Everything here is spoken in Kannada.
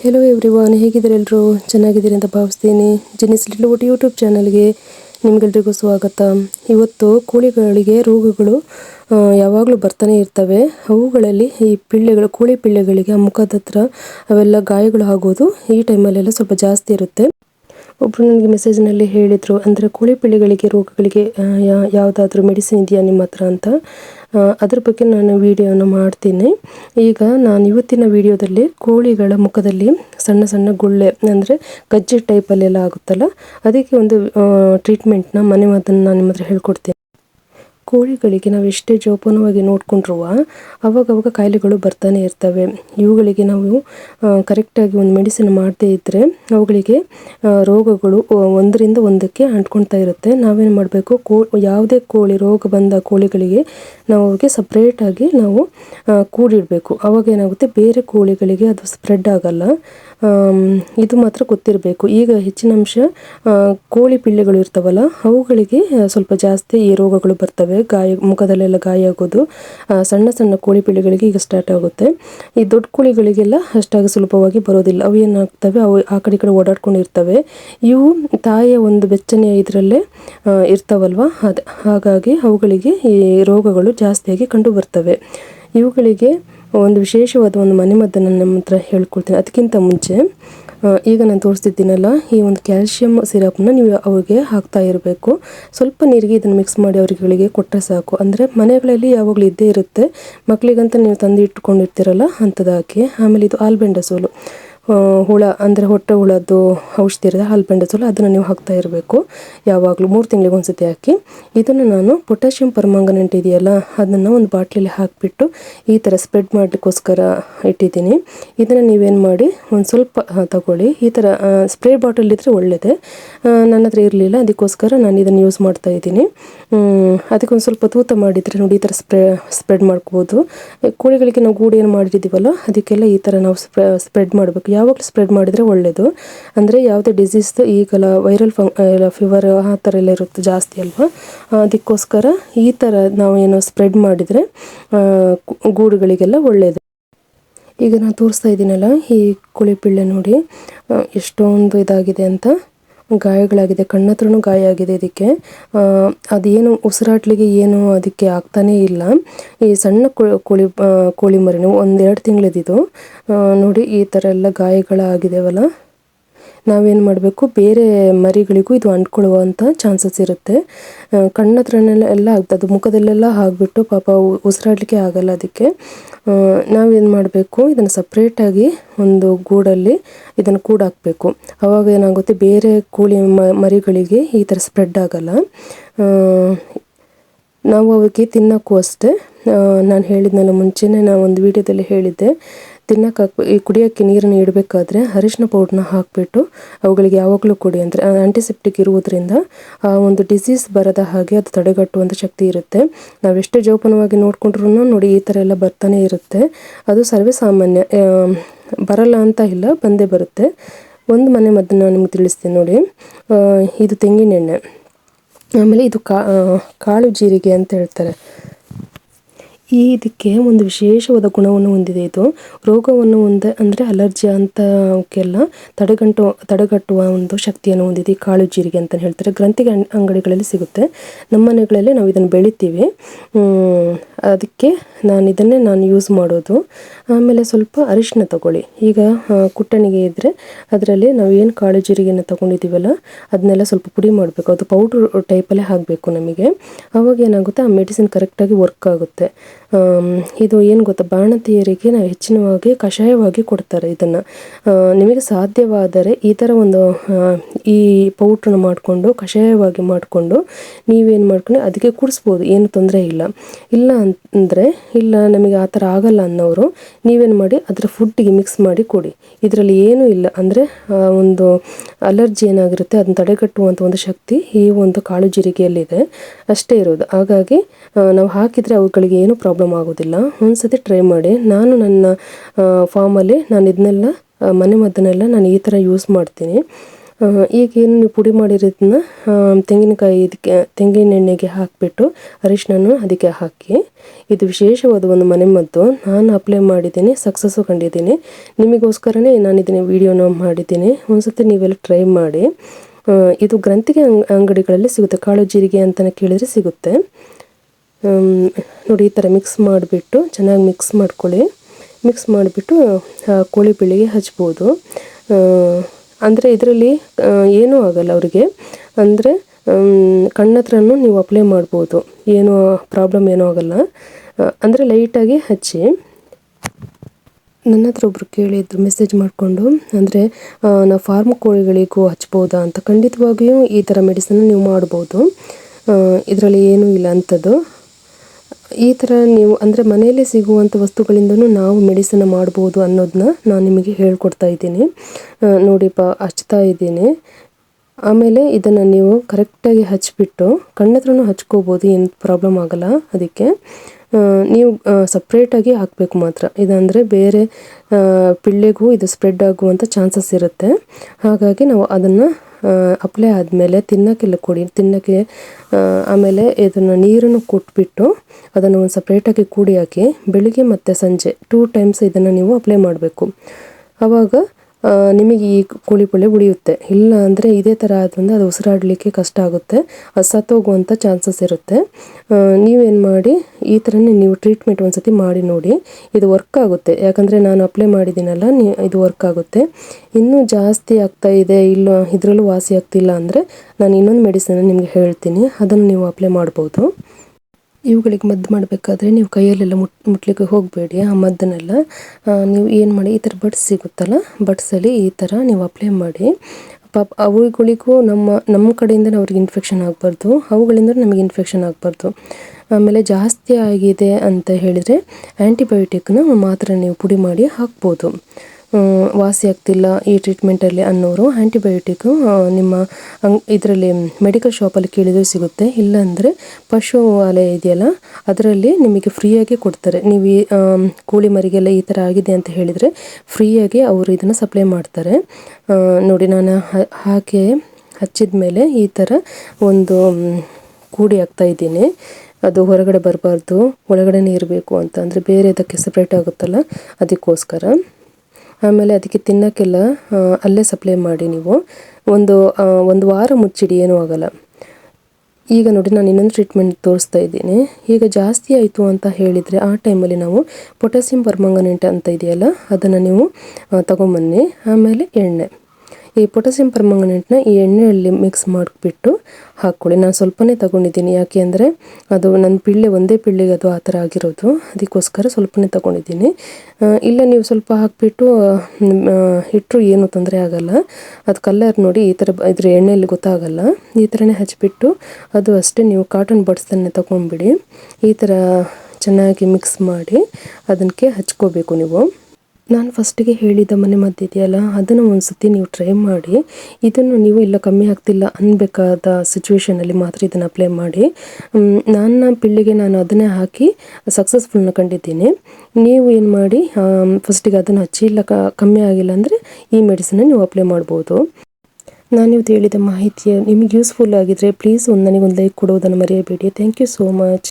ಹೆಲೋ ಎವ್ರಿವಾನ್ ಹೇಗಿದ್ದಾರೆ ಎಲ್ಲರೂ? ಚೆನ್ನಾಗಿದ್ದೀರಿ ಅಂತ ಭಾವಿಸ್ತೀನಿ. ಜಿನಿಸ್ ಲಿಟ್ಲ್ ವುಡ್ ಯೂಟ್ಯೂಬ್ ಚಾನಲ್ಗೆ ನಿಮ್ಗೆಲ್ರಿಗೂ ಸ್ವಾಗತ. ಇವತ್ತು ಕೋಳಿಗಳಿಗೆ ರೋಗಗಳು ಯಾವಾಗಲೂ ಬರ್ತಾನೆ ಇರ್ತವೆ. ಅವುಗಳಲ್ಲಿ ಈ ಪಿಳ್ಳೆಗಳು, ಕೋಳಿ ಪಿಳ್ಳೆಗಳಿಗೆ ಮುಖದ ಹತ್ರ ಅವೆಲ್ಲ ಗಾಯಗಳು ಆಗೋದು ಈ ಟೈಮಲ್ಲೆಲ್ಲ ಸ್ವಲ್ಪ ಜಾಸ್ತಿ ಇರುತ್ತೆ. ಒಬ್ಬರು ನನಗೆ ಮೆಸೇಜ್ನಲ್ಲಿ ಹೇಳಿದರು, ಅಂದರೆ ಕೋಳಿ ಪಿಳಿಗಳಿಗೆ ರೋಗಗಳಿಗೆ ಯಾವುದಾದ್ರೂ ಮೆಡಿಸಿನ್ ಇದೆಯಾ ನಿಮ್ಮ ಹತ್ರ ಅಂತ. ಅದ್ರ ಬಗ್ಗೆ ನಾನು ವಿಡಿಯೋನ ಮಾಡ್ತೀನಿ. ಈಗ ನಾನು ಇವತ್ತಿನ ವಿಡಿಯೋದಲ್ಲಿ ಕೋಳಿಗಳ ಮುಖದಲ್ಲಿ ಸಣ್ಣ ಸಣ್ಣ ಗುಳ್ಳೆ, ಅಂದರೆ ಗಜ್ಜೆ ಟೈಪಲ್ಲೆಲ್ಲ ಆಗುತ್ತಲ್ಲ, ಅದಕ್ಕೆ ಒಂದು ಟ್ರೀಟ್ಮೆಂಟ್ನ ಮನೆ ಮದ್ದನ್ನು ನಾನು ನಿಮ್ಮ ಹತ್ರ ಹೇಳ್ಕೊಡ್ತೀನಿ. ಕೋಳಿಗಳಿಗೆ ನಾವು ಎಷ್ಟೇ ಜೋಪಾನವಾಗಿ ನೋಡ್ಕೊಂಡ್ರೂ ಅವಾಗವಾಗ ಕಾಯಿಲೆಗಳು ಬರ್ತಾನೆ ಇರ್ತವೆ. ಇವುಗಳಿಗೆ ನಾವು ಕರೆಕ್ಟಾಗಿ ಒಂದು ಮೆಡಿಸಿನ್ ಮಾಡದೇ ಇದ್ದರೆ ಅವುಗಳಿಗೆ ರೋಗಗಳು ಒಂದರಿಂದ ಒಂದಕ್ಕೆ ಅಂಟ್ಕೊಳ್ತಾ ಇರುತ್ತೆ. ನಾವೇನು ಮಾಡಬೇಕು? ಕೋ, ಯಾವುದೇ ಕೋಳಿ, ರೋಗ ಬಂದ ಕೋಳಿಗಳಿಗೆ ನಾವು ಅವ್ರಿಗೆ ಸಪ್ರೇಟಾಗಿ ನಾವು ಕೂಡಿಡಬೇಕು. ಅವಾಗ ಏನಾಗುತ್ತೆ? ಬೇರೆ ಕೋಳಿಗಳಿಗೆ ಅದು ಸ್ಪ್ರೆಡ್ ಆಗಲ್ಲ. ಇದು ಮಾತ್ರ ಗೊತ್ತಿರಬೇಕು. ಈಗ ಹೆಚ್ಚಿನ ಅಂಶ ಕೋಳಿ ಪಿಳ್ಳೆಗಳು ಇರ್ತಾವಲ್ಲ, ಅವುಗಳಿಗೆ ಸ್ವಲ್ಪ ಜಾಸ್ತಿ ಈ ರೋಗಗಳು ಬರ್ತವೆ. ಗಾಯ, ಮುಖದಲ್ಲೆಲ್ಲ ಗಾಯ ಆಗೋದು ಸಣ್ಣ ಸಣ್ಣ ಕೋಳಿ ಪಿಳಿಗಳಿಗೆ ಈಗ ಸ್ಟಾರ್ಟ್ ಆಗುತ್ತೆ. ಈ ದೊಡ್ಡ ಕೋಳಿಗಳಿಗೆಲ್ಲ ಅಷ್ಟಾಗಿ ಸುಲಭವಾಗಿ ಬರೋದಿಲ್ಲ. ಅವು ಏನಾಗ್ತವೆ? ಅವು ಆ ಕಡೆ ಕಡೆ ಓಡಾಡ್ಕೊಂಡಿರ್ತವೆ. ಇವು ತಾಯಿಯ ಒಂದು ಬೆಚ್ಚನೆಯ ಇದರಲ್ಲೇ ಇರ್ತಾವಲ್ವ? ಅದು, ಹಾಗಾಗಿ ಅವುಗಳಿಗೆ ಈ ರೋಗಗಳು ಜಾಸ್ತಿಯಾಗಿ ಕಂಡು ಬರ್ತವೆ ಇವುಗಳಿಗೆ ಒಂದು ವಿಶೇಷವಾದ ಒಂದು ಮನೆಮದ್ದನ್ನು ನಮ್ಮ ಹತ್ರ ಹೇಳ್ಕೊಳ್ತೀನಿ ಅದಕ್ಕಿಂತ ಮುಂಚೆ ಈಗ ನಾನು ತೋರಿಸ್ತಿದ್ದೀನಲ್ಲ, ಈ ಒಂದು ಕ್ಯಾಲ್ಶಿಯಂ ಸಿರಪ್ನ ನೀವು ಅವ್ರಿಗೆ ಹಾಕ್ತಾ ಇರಬೇಕು. ಸ್ವಲ್ಪ ನೀರಿಗೆ ಇದನ್ನು ಮಿಕ್ಸ್ ಮಾಡಿ ಅವರುಗಳಿಗೆ ಕೊಟ್ಟರೆ ಸಾಕು. ಅಂದರೆ ಮನೆಗಳಲ್ಲಿ ಯಾವಾಗಲೂ ಇದ್ದೇ ಇರುತ್ತೆ. ಮಕ್ಕಳಿಗಂತ ನೀವು ತಂದು ಇಟ್ಕೊಂಡಿರ್ತೀರಲ್ಲ ಅಂಥದ್ದು ಹಾಕಿ ಆಮೇಲೆ ಇದು ಆಲ್ಬೆಂಡಸೋಲು ಹುಳ, ಅಂದರೆ ಹೊಟ್ಟೆ ಹುಳದ್ದು ಔಷಧಿ ಇರುತ್ತೆ ಆಲ್ಬೆಂಡಸೋಲು ಅದನ್ನು ನೀವು ಹಾಕ್ತಾ ಇರಬೇಕು. ಯಾವಾಗಲೂ ಮೂರು ತಿಂಗಳಿಗೆ ಒಂದು ಸತಿ ಹಾಕಿ. ಇದನ್ನು ನಾನು ಪೊಟ್ಯಾಷಿಯಂ ಪರ್ಮಾಂಗನೆಂಟ್ ಇದೆಯಲ್ಲ, ಅದನ್ನು ಒಂದು ಬಾಟ್ಲಲ್ಲಿ ಹಾಕಿಬಿಟ್ಟು ಈ ಥರ ಸ್ಪ್ರೆಡ್ ಮಾಡಲಿಕ್ಕೋಸ್ಕರ ಇಟ್ಟಿದ್ದೀನಿ. ಇದನ್ನು ನೀವೇನು ಮಾಡಿ, ಒಂದು ಸ್ವಲ್ಪ ತಗೊಳ್ಳಿ. ಈ ಥರ ಸ್ಪ್ರೇ ಬಾಟಲ್ ಇದ್ದರೆ ಒಳ್ಳೆಯದೇ ನನ್ನ ಹತ್ರ ಇರಲಿಲ್ಲ, ಅದಕ್ಕೋಸ್ಕರ ನಾನು ಇದನ್ನು ಯೂಸ್ ಮಾಡ್ತಾ ಇದ್ದೀನಿ. ಅದಕ್ಕೊಂದು ಸ್ವಲ್ಪ ತೂತ ಮಾಡಿದರೆ ನೋಡಿ ಈ ಥರ ಸ್ಪ್ರೇ, ಸ್ಪ್ರೆಡ್ ಮಾಡ್ಕೋಬೋದು ಕೋಳಿಗಳಿಗೆ ನಾವು ಗೂಡು ಏನು ಮಾಡಿದ್ದೀವಲ್ಲ ಅದಕ್ಕೆಲ್ಲ ಈ ಥರ ನಾವು ಸ್ಪ್ರೆಡ್ ಮಾಡಬೇಕು. ಯಾವಾಗಲೂ ಸ್ಪ್ರೆಡ್ ಮಾಡಿದರೆ ಒಳ್ಳೆಯದು ಅಂದರೆ ಯಾವುದೇ ಡಿಸೀಸ್ದು ಈಗೆಲ್ಲ ವೈರಲ್ ಎಲ್ಲ ಫೀವರ್ ಆ ಥರ ಎಲ್ಲ ಇರುತ್ತೆ ಜಾಸ್ತಿ ಅಲ್ವಾ? ಅದಕ್ಕೋಸ್ಕರ ಈ ಥರ ನಾವು ಏನು ಸ್ಪ್ರೆಡ್ ಮಾಡಿದರೆ ಗೂಡುಗಳಿಗೆಲ್ಲ ಒಳ್ಳೆಯದು ಈಗ ನಾನು ತೋರಿಸ್ತಾ ಇದ್ದೀನಲ್ಲ ಈ ಕುಳಿಪಿಳ್ಳೆ ನೋಡಿ ಎಷ್ಟೊಂದು ಇದಾಗಿದೆ ಅಂತ. ಗಾಯಗಳಾಗಿದೆ, ಕಣ್ಣತ್ರನೂ ಗಾಯ ಆಗಿದೆ ಇದಕ್ಕೆ. ಅದೇನು ಉಸಿರಾಟ್ಲಿಗೆ ಏನು ಅದಕ್ಕೆ ಆಗ್ತಾನೆ ಇಲ್ಲ. ಈ ಸಣ್ಣ ಕೋಳಿ ಕೋಳಿ ಮರಿನೂ ಒಂದೆರಡು ತಿಂಗಳದಿದು. ನೋಡಿ ಈ ಥರ ಎಲ್ಲ ಗಾಯಗಳಾಗಿದೆವಲ್ಲ. ನಾವೇನು ಮಾಡಬೇಕು? ಬೇರೆ ಮರಿಗಳಿಗೂ ಇದು ಅಂಟ್ಕೊಳ್ಳುವಂಥ ಚಾನ್ಸಸ್ ಇರುತ್ತೆ. ಕಣ್ಣ ಕಣ್ಣತ್ರನೆಲ್ಲ ಎಲ್ಲ ಆಗ್ತದೆ ಅದು ಮುಖದಲ್ಲೆಲ್ಲ ಆಗಿಬಿಟ್ಟು ಪಾಪ ಉಸಿರಾಡಲಿಕ್ಕೆ ಆಗಲ್ಲ ಅದಕ್ಕೆ. ನಾವೇನು ಮಾಡಬೇಕು? ಇದನ್ನು ಸಪ್ರೇಟಾಗಿ ಒಂದು ಗೂಡಲ್ಲಿ ಇದನ್ನು ಕೂಡಾಕಬೇಕು. ಅವಾಗ ಏನಾಗುತ್ತೆ? ಬೇರೆ ಕೋಳಿ ಮರಿಗಳಿಗೆ ಈ ಥರ ಸ್ಪ್ರೆಡ್ ಆಗಲ್ಲ. ನಾವು ಅವಕ್ಕೆ ತಿನ್ನೋಕ್ಕೂ ಅಷ್ಟೇ. ನಾನು ಹೇಳಿದ್ನಲ್ಲ, ಮುಂಚೆನೇ ನಾನು ಒಂದು ವಿಡಿಯೋದಲ್ಲಿ ಹೇಳಿದ್ದೆ. ತಿನ್ನಕ್ಕೆ ಕುಡಿಯೋಕ್ಕೆ ನೀರನ್ನು ಇಡಬೇಕಾದ್ರೆ ಅರಿಶಿನ ಪೌಡ್ರನ್ನ ಹಾಕಿಬಿಟ್ಟು ಅವುಗಳಿಗೆ ಯಾವಾಗಲೂ ಕೊಡಿ ಅಂದರೆ ಆ್ಯಂಟಿಸೆಪ್ಟಿಕ್ ಇರುವುದರಿಂದ, ಆ, ಒಂದು ಡಿಸೀಸ್ ಬರದ ಹಾಗೆ ಅದು ತಡೆಗಟ್ಟುವಂಥ ಶಕ್ತಿ ಇರುತ್ತೆ. ನಾವೆಷ್ಟೇ ಜೋಪಾನವಾಗಿ ನೋಡಿಕೊಂಡ್ರೂ ನೋಡಿ ಈ ಥರ ಎಲ್ಲ ಬರ್ತಾನೆ ಇರುತ್ತೆ. ಅದು ಸರ್ವೇ ಸಾಮಾನ್ಯ ಬರಲ್ಲ ಅಂತ ಇಲ್ಲ, ಬಂದೇ ಬರುತ್ತೆ. ಒಂದು ಮನೆ ಮದ್ದನ್ನು ನಾನು ನಿಮ್ಗೆ ತಿಳಿಸ್ತೀನಿ ನೋಡಿ. ಇದು ತೆಂಗಿನೆಣ್ಣೆ. ಆಮೇಲೆ ಇದು ಕಾಳು ಜೀರಿಗೆ ಅಂತ ಹೇಳ್ತಾರೆ. ಈ ಇದಕ್ಕೆ ಒಂದು ವಿಶೇಷವಾದ ಗುಣವನ್ನು ಹೊಂದಿದೆ ಇದು. ರೋಗವನ್ನು ಒಂದು, ಅಂದರೆ ಅಲರ್ಜಿ ಅಂತ ಅವಕ್ಕೆಲ್ಲ ತಡೆಗಂಟು, ತಡೆಗಟ್ಟುವ ಒಂದು ಶಕ್ತಿಯನ್ನು ಹೊಂದಿದೆ. ಈ ಕಾಳು ಜೀರಿಗೆ ಅಂತ ಹೇಳ್ತಾರೆ. ಗ್ರಂಥಿಗೆ ಅಂಗ್- ಅಂಗಡಿಗಳಲ್ಲಿ ಸಿಗುತ್ತೆ. ನಮ್ಮ ಮನೆಗಳಲ್ಲಿ ನಾವು ಇದನ್ನು ಬೆಳಿತೀವಿ. ಅದಕ್ಕೆ ನಾನು ಇದನ್ನೇ ನಾನು ಯೂಸ್ ಮಾಡೋದು. ಆಮೇಲೆ ಸ್ವಲ್ಪ ಅರಿಶಿನ ತಗೊಳ್ಳಿ. ಈಗ ಕುಟ್ಟಣಿಗೆ ಇದ್ದರೆ ಅದರಲ್ಲಿ ನಾವು ಏನು ಕಾಳು ಜೀರಿಗೆಯನ್ನು ತೊಗೊಂಡಿದ್ದೀವಲ್ಲ ಅದನ್ನೆಲ್ಲ ಸ್ವಲ್ಪ ಪುಡಿ ಮಾಡಬೇಕು. ಅದು ಪೌಡ್ರ್ ಟೈಪಲ್ಲೇ ಹಾಕಬೇಕು ನಮಗೆ. ಆವಾಗ ಏನಾಗುತ್ತೆ, ಆ ಮೆಡಿಸಿನ್ ಕರೆಕ್ಟಾಗಿ ವರ್ಕ್ ಆಗುತ್ತೆ. ಇದು ಏನು ಗೊತ್ತಾ? ಬಾಣತಿಯರಿಗೆ ನಾವು ಹೆಚ್ಚಿನವಾಗಿ ಕಷಾಯವಾಗಿ ಕೊಡ್ತಾರೆ ಇದನ್ನು. ನಿಮಗೆ ಸಾಧ್ಯವಾದರೆ ಈ ಥರ ಒಂದು ಈ ಪೌಡ್ರನ್ನ ಮಾಡಿಕೊಂಡು, ಕಷಾಯವಾಗಿ ಮಾಡಿಕೊಂಡು ನೀವೇನು ಮಾಡ್ಕೊಂಡು ಅದಕ್ಕೆ ಕುಡಿಸ್ಬೋದು, ಏನು ತೊಂದರೆ ಇಲ್ಲ. ಇಲ್ಲ ಅಂದರೆ, ಇಲ್ಲ ನಮಗೆ ಆ ಥರ ಆಗಲ್ಲ ಅನ್ನೋರು ನೀವೇನು ಮಾಡಿ, ಅದರ ಫುಡ್ಡಿಗೆ ಮಿಕ್ಸ್ ಮಾಡಿ ಕೊಡಿ. ಇದರಲ್ಲಿ ಏನೂ ಇಲ್ಲ ಅಂದರೆ ಒಂದು ಅಲರ್ಜಿ ಏನಾಗಿರುತ್ತೆ, ಅದನ್ನ ತಡೆಗಟ್ಟುವಂಥ ಒಂದು ಶಕ್ತಿ ಈ ಒಂದು ಕಾಳು ಜೀರಿಗೆಯಲ್ಲಿದೆ. ಅಷ್ಟೇ ಇರೋದು. ಹಾಗಾಗಿ ನಾವು ಹಾಕಿದರೆ ಅವುಗಳಿಗೆ ಏನು ಪ್ರಾಬ್ಲಮ್ ಆಗೋದಿಲ್ಲ. ಒಂದ್ಸತಿ ಟ್ರೈ ಮಾಡಿ. ನಾನು ನನ್ನ ಫಾರ್ಮಲ್ಲಿ ನಾನು ಇದನ್ನೆಲ್ಲ ಮನೆ ಮದ್ದನ್ನೆಲ್ಲ ನಾನು ಈ ಥರ ಯೂಸ್ ಮಾಡ್ತೀನಿ. ಈಗ ಏನು ನೀವು ಪುಡಿ ಮಾಡಿರೋದನ್ನ ತೆಂಗಿನಕಾಯಿ ಇದಕ್ಕೆ, ತೆಂಗಿನ ಎಣ್ಣೆಗೆ ಹಾಕಿಬಿಟ್ಟು ಅರಿಶಿನ ಅದಕ್ಕೆ ಹಾಕಿ. ಇದು ವಿಶೇಷವಾದ ಒಂದು ಮನೆಮದ್ದು ನಾನು ಅಪ್ಲೈ ಮಾಡಿದ್ದೀನಿ ಸಕ್ಸಸ್ಸು ಕಂಡಿದ್ದೀನಿ. ನಿಮಗೋಸ್ಕರನೇ ನಾನು ಇದನ್ನ ವೀಡಿಯೋನ ಮಾಡಿದ್ದೀನಿ. ಒಂದ್ಸತಿ ನೀವೆಲ್ಲ ಟ್ರೈ ಮಾಡಿ. ಇದು ಗ್ರಂಥಿಗೆ ಅಂಗ್- ಅಂಗಡಿಗಳಲ್ಲಿ ಸಿಗುತ್ತೆ. ಕಾಳು ಜೀರಿಗೆ ಅಂತಲೇ ಕೇಳಿದರೆ ಸಿಗುತ್ತೆ. ನೋಡಿ ಈ ಥರ ಮಿಕ್ಸ್ ಮಾಡಿಬಿಟ್ಟು, ಚೆನ್ನಾಗಿ ಮಿಕ್ಸ್ ಮಾಡ್ಕೊಳ್ಳಿ. ಮಿಕ್ಸ್ ಮಾಡಿಬಿಟ್ಟು ಕೋಳಿ ಬೆಳಿಗ್ಗೆ ಹಚ್ಬೋದು. ಅಂದರೆ ಇದರಲ್ಲಿ ಏನೂ ಆಗಲ್ಲ ಅವರಿಗೆ. ಅಂದರೆ ಕಣ್ಣತ್ರನೂ ನೀವು ಅಪ್ಲೈ ಮಾಡ್ಬೋದು. ಏನೂ ಪ್ರಾಬ್ಲಮ್ ಏನೂ ಆಗಲ್ಲ. ಅಂದರೆ ಲೈಟಾಗಿ ಹಚ್ಚಿ. ನನ್ನ ಹತ್ರ ಒಬ್ರು ಕೇಳಿದ್ರು ಮೆಸೇಜ್ ಮಾಡಿಕೊಂಡು. ಅಂದರೆ ನಾವು ಫಾರ್ಮ್ ಕೋಳಿಗಳಿಗೂ ಹಚ್ಬೋದಾ ಅಂತ ಖಂಡಿತವಾಗಿಯೂ ಈ ಥರ ಮೆಡಿಸನ್ ನೀವು ಮಾಡ್ಬೋದು. ಇದರಲ್ಲಿ ಏನೂ ಇಲ್ಲ ಅಂಥದ್ದು ಈ ಥರ ನೀವು ಅಂದರೆ ಮನೆಯಲ್ಲೇ ಸಿಗುವಂಥ ವಸ್ತುಗಳಿಂದನೂ ನಾವು ಮೆಡಿಸನ್ ಮಾಡ್ಬೋದು ಅನ್ನೋದನ್ನ ನಾನು ನಿಮಗೆ ಹೇಳ್ಕೊಡ್ತಾ ಇದ್ದೀನಿ. ನೋಡಿಪ್ಪ, ಹಚ್ತಾ ಇದ್ದೀನಿ. ಆಮೇಲೆ ಇದನ್ನು ನೀವು ಕರೆಕ್ಟಾಗಿ ಹಚ್ಚಿಬಿಟ್ಟು ಕಣ್ಣತ್ರನೂ ಹಚ್ಕೋಬೋದು, ಏನು ಪ್ರಾಬ್ಲಮ್ ಆಗಲ್ಲ ಅದಕ್ಕೆ. ನೀವು ಸಪ್ರೇಟಾಗಿ ಹಾಕಬೇಕು ಮಾತ್ರ. ಇದಂದರೆ ಬೇರೆ ಪಿಳ್ಳೆಗೂ ಇದು ಸ್ಪ್ರೆಡ್ ಆಗುವಂಥ ಚಾನ್ಸಸ್ ಇರುತ್ತೆ. ಹಾಗಾಗಿ ನಾವು ಅದನ್ನು ಅಪ್ಲೈ ಆದಮೇಲೆ ತಿನ್ನೋಕ್ಕೆಲ್ಲ ಕೊಡಿ, ತಿನ್ನೋಕ್ಕೆ ಆಮೇಲೆ ಇದನ್ನು ನೀರನ್ನು ಕೊಟ್ಬಿಟ್ಟು ಅದನ್ನು ಒಂದು ಸಪ್ರೇಟಾಗಿ ಕೂಡಿ ಹಾಕಿ ಬೆಳಿಗ್ಗೆ ಮತ್ತು ಸಂಜೆ ಟೂ ಟೈಮ್ಸ್ ಇದನ್ನು ನೀವು ಅಪ್ಲೈ ಮಾಡಬೇಕು. ಆವಾಗ ನಿಮಗೆ ಈ ಕೋಳಿ ಪುಳಿ ಉಳಿಯುತ್ತೆ. ಇಲ್ಲ ಅಂದರೆ ಇದೇ ಥರ ಆದ್ದರಿಂದ ಅದು ಉಸಿರಾಡಲಿಕ್ಕೆ ಕಷ್ಟ ಆಗುತ್ತೆ. ಅದು ಸತ್ತೋಗುವಂಥ ಚಾನ್ಸಸ್ ಇರುತ್ತೆ. ನೀವೇನು ಮಾಡಿ, ಈ ಥರನೇ ನೀವು ಟ್ರೀಟ್ಮೆಂಟ್ ಒಂದು ಸತಿ ಮಾಡಿ ನೋಡಿ. ಇದು ವರ್ಕ್ ಆಗುತ್ತೆ. ಯಾಕಂದರೆ ನಾನು ಅಪ್ಲೈ ಮಾಡಿದ್ದೀನಲ್ಲ, ನೀ, ಇದು ವರ್ಕ್ ಆಗುತ್ತೆ. ಇನ್ನೂ ಜಾಸ್ತಿ ಆಗ್ತಾ ಇದೆ, ಇಲ್ಲ, ಇದರಲ್ಲೂ ವಾಸಿ ಆಗ್ತಿಲ್ಲ ಅಂದರೆ ನಾನು ಇನ್ನೊಂದು ಮೆಡಿಸಿನ್ ನಿಮಗೆ ಹೇಳ್ತೀನಿ. ಅದನ್ನು ನೀವು ಅಪ್ಲೈ ಮಾಡ್ಬೋದು. ಇವುಗಳಿಗೆ ಮದ್ದು ಮಾಡಬೇಕಾದ್ರೆ ನೀವು ಕೈಯಲ್ಲೆಲ್ಲ ಮುಟ್, ಮುಟ್ಲಿಕ್ಕೆ ಹೋಗಬೇಡಿ. ಆ ಮದ್ದನ್ನೆಲ್ಲ ನೀವು ಏನು ಮಾಡಿ, ಈ ಥರ ಬಡ್ಸ್ ಸಿಗುತ್ತಲ್ಲ ಬಡ್ಸಲ್ಲಿ ಈ ಥರ ನೀವು ಅಪ್ಲೈ ಮಾಡಿ. ಪಾಪ, ಅವುಗಳಿಗೂ ನಮ್ಮ ನಮ್ಮ ಕಡೆಯಿಂದ ಅವ್ರಿಗೆ ಇನ್ಫೆಕ್ಷನ್ ಆಗಬಾರ್ದು. ಅವುಗಳಿಂದ ನಮಗೆ ಇನ್ಫೆಕ್ಷನ್ ಆಗಬಾರ್ದು. ಆಮೇಲೆ ಜಾಸ್ತಿ ಆಗಿದೆ ಅಂತ ಹೇಳಿದರೆ ಆ್ಯಂಟಿಬಯೋಟಿಕ್ನ ಮಾತ್ರ ನೀವು ಪುಡಿ ಮಾಡಿ ಹಾಕ್ಬೋದು. ವಾಸಿ ಆಗ್ತಿಲ್ಲ ಈ ಟ್ರೀಟ್ಮೆಂಟಲ್ಲಿ ಅನ್ನೋರು ಆ್ಯಂಟಿಬಯೋಟಿಕ್ ನಿಮ್ಮ ಇದರಲ್ಲಿ ಮೆಡಿಕಲ್ ಶಾಪಲ್ಲಿ ಕೇಳಿದರೆ ಸಿಗುತ್ತೆ. ಇಲ್ಲಾಂದರೆ ಪಶು ಆಲಯ ಇದೆಯಲ್ಲ, ಅದರಲ್ಲಿ ನಿಮಗೆ ಫ್ರೀಯಾಗಿ ಕೊಡ್ತಾರೆ. ನೀವು ಕೋಳಿ ಮರಿಗೆಲ್ಲ ಈ ಥರ ಆಗಿದೆ ಅಂತ ಹೇಳಿದರೆ ಫ್ರೀಯಾಗಿ ಅವರು ಇದನ್ನು ಸಪ್ಲೈ ಮಾಡ್ತಾರೆ. ನೋಡಿ ನಾನು ಹಾಕಿ ಹಚ್ಚಿದ ಮೇಲೆ ಈ ಥರ ಒಂದು ಕೂಡಿ ಆಗ್ತಾ ಇದ್ದೀನಿ. ಅದು ಹೊರಗಡೆ ಬರಬಾರ್ದು, ಒಳಗಡೆನೇ ಇರಬೇಕು ಅಂತ. ಅಂದರೆ ಬೇರೆ ಅದಕ್ಕೆ ಸಪ್ರೇಟ್ ಆಗುತ್ತಲ್ಲ, ಅದಕ್ಕೋಸ್ಕರ. ಆಮೇಲೆ ಅದಕ್ಕೆ ತಿನ್ನೋಕ್ಕೆಲ್ಲ ಅಲ್ಲೇ ಸಪ್ಲೈ ಮಾಡಿ ನೀವು. ಒಂದು ಒಂದು ವಾರ ಮುಚ್ಚಿಡಿ, ಏನೂ ಆಗಲ್ಲ. ಈಗ ನೋಡಿ, ನಾನು ಇನ್ನೊಂದು ಟ್ರೀಟ್ಮೆಂಟ್ ತೋರಿಸ್ತಾ ಇದ್ದೀನಿ. ಈಗ ಜಾಸ್ತಿ ಆಯಿತು ಅಂತ ಹೇಳಿದರೆ, ಆ ಟೈಮಲ್ಲಿ ನಾವು ಪೊಟ್ಯಾಸಿಯಂ ಪರ್ಮಂಗನೇಟ್ ಅಂತ ಇದೆಯಲ್ಲ, ಅದನ್ನು ನೀವು ತಗೊಂಬನ್ನಿ. ಆಮೇಲೆ ಎಣ್ಣೆ. ಈ ಪೊಟ್ಯಾಸಿಯಂ ಪರ್ಮಂಗನೇಟ್ನ ಈ ಎಣ್ಣೆಯಲ್ಲಿ ಮಿಕ್ಸ್ ಮಾಡಿಬಿಟ್ಟು ಹಾಕ್ಕೊಳ್ಳಿ. ನಾನು ಸ್ವಲ್ಪನೇ ತಗೊಂಡಿದ್ದೀನಿ. ಯಾಕೆ ಅಂದರೆ ಅದು ನನ್ನ ಪಿಳ್ಳೆ ಒಂದೇ ಪಿಳ್ಳೆಗೆ ಅದು ಆ ಥರ ಆಗಿರೋದು. ಅದಕ್ಕೋಸ್ಕರ ಸ್ವಲ್ಪನೇ ತಗೊಂಡಿದ್ದೀನಿ. ಇಲ್ಲ, ನೀವು ಸ್ವಲ್ಪ ಹಾಕಿಬಿಟ್ಟು ಇಟ್ಟರು ಏನೂ ತೊಂದರೆ ಆಗಲ್ಲ. ಅದು ಕಲರ್ ನೋಡಿ ಈ ಥರ ಇದ್ರ ಎಣ್ಣೆಯಲ್ಲಿ ಗೊತ್ತಾಗಲ್ಲ. ಈ ಥರನೇ ಹಚ್ಚಿಬಿಟ್ಟು ಅದು ಅಷ್ಟೇ ನೀವು ಕಾಟನ್ ಬಡ್ಸನ್ನೇ ತಗೊಂಡ್ಬಿಡಿ. ಈ ಥರ ಚೆನ್ನಾಗಿ ಮಿಕ್ಸ್ ಮಾಡಿ ಅದಕ್ಕೆ ಹಚ್ಕೋಬೇಕು ನೀವು. ನಾನು ಫಸ್ಟಿಗೆ ಹೇಳಿದ ಮನೆ ಮದ್ದು ಇದೆಯಲ್ಲ, ಅದನ್ನು ಒಂದು ಸತಿ ನೀವು ಟ್ರೈ ಮಾಡಿ, ಇದನ್ನು ನೀವು ಇಲ್ಲ ಕಮ್ಮಿ ಆಗ್ತಿಲ್ಲ ಅನ್ಬೇಕಾದ ಸಿಚುವೇಶನಲ್ಲಿ ಮಾತ್ರ ಇದನ್ನು ಅಪ್ಲೈ ಮಾಡಿ. ನನ್ನ ಪಿಳ್ಳಿಗೆ ನಾನು ಅದನ್ನೇ ಹಾಕಿ ಸಕ್ಸಸ್ಫುಲ್ನ ಕಂಡಿದ್ದೀನಿ. ನೀವು ಏನು ಮಾಡಿ ಫಸ್ಟಿಗೆ ಅದನ್ನು ಹಚ್ಚಿ ಇಲ್ಲ ಕಮ್ಮಿ ಆಗಿಲ್ಲ ಅಂದರೆ ಈ ಮೆಡಿಸಿನ ನೀವು ಅಪ್ಲೈ ಮಾಡ್ಬೋದು. ನಾನು ಇವತ್ತು ಹೇಳಿದ ಮಾಹಿತಿಯ ನಿಮಗೆ ಯೂಸ್ಫುಲ್ ಆಗಿದ್ರೆ ಪ್ಲೀಸ್ ಒಂದು ನನಗೊಂದು ಲೈಕ್ ಕೊಡೋದನ್ನು ಮರೆಯಬೇಡಿ. Thank you so much